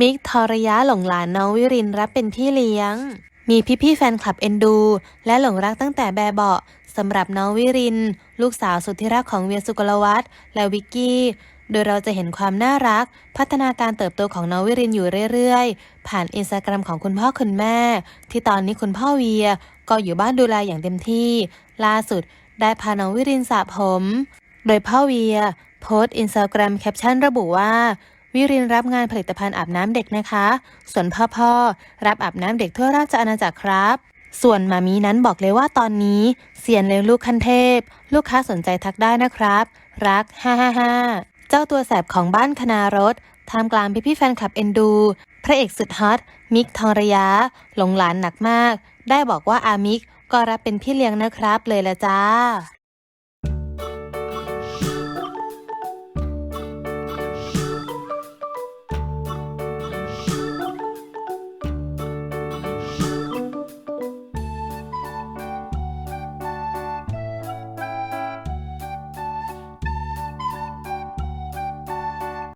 มิกทอรยะหลงหลานน้องวิรินรับเป็นพี่เลี้ยง มีพี่ๆแฟนคลับเอ็นดู และหลงรักตั้งแต่แบเบาะสำหรับน้องวิริน ลูกสาวสุดที่รักของเวียสุกลวัฒน์และวิกกี้โดยเราจะเห็นความน่ารัก พัฒนาการเติบโตของน้องวิรินอยู่เรื่อยๆ ผ่านอินสตาแกรมของคุณพ่อคุณแม่ ที่ตอนนี้คุณพ่อเวีย ก็อยู่บ้านดูแลอย่างเต็มที่ ล่าสุดได้พาน้องวิรินสระผม โดยพ่อเวีย โพสต์อินสตาแกรมแคปชั่นระบุว่า วิรินรับงานผลิตภัณฑ์อาบน้ำเด็กนะคะ ส่วนพ่อพ่อรับอาบน้ำเด็กทั่วราชอาณาจักรครับ ส่วนมามีนั้นบอกเลยว่าตอนนี้เสียนเลี้ยงลูกขั้นเทพ ลูกค้าสนใจทักได้นะครับ รัก555เจ้าตัวแสบของบ้านคณารถท่ามกลางพี่ๆแฟนคลับเอ็นดู พระเอกสุดฮอตมิกทองระยะหลงหลานหนักมาก ได้บอกว่าอามิกก็รับเป็นพี่เลี้ยงนะครับเลยละจ้า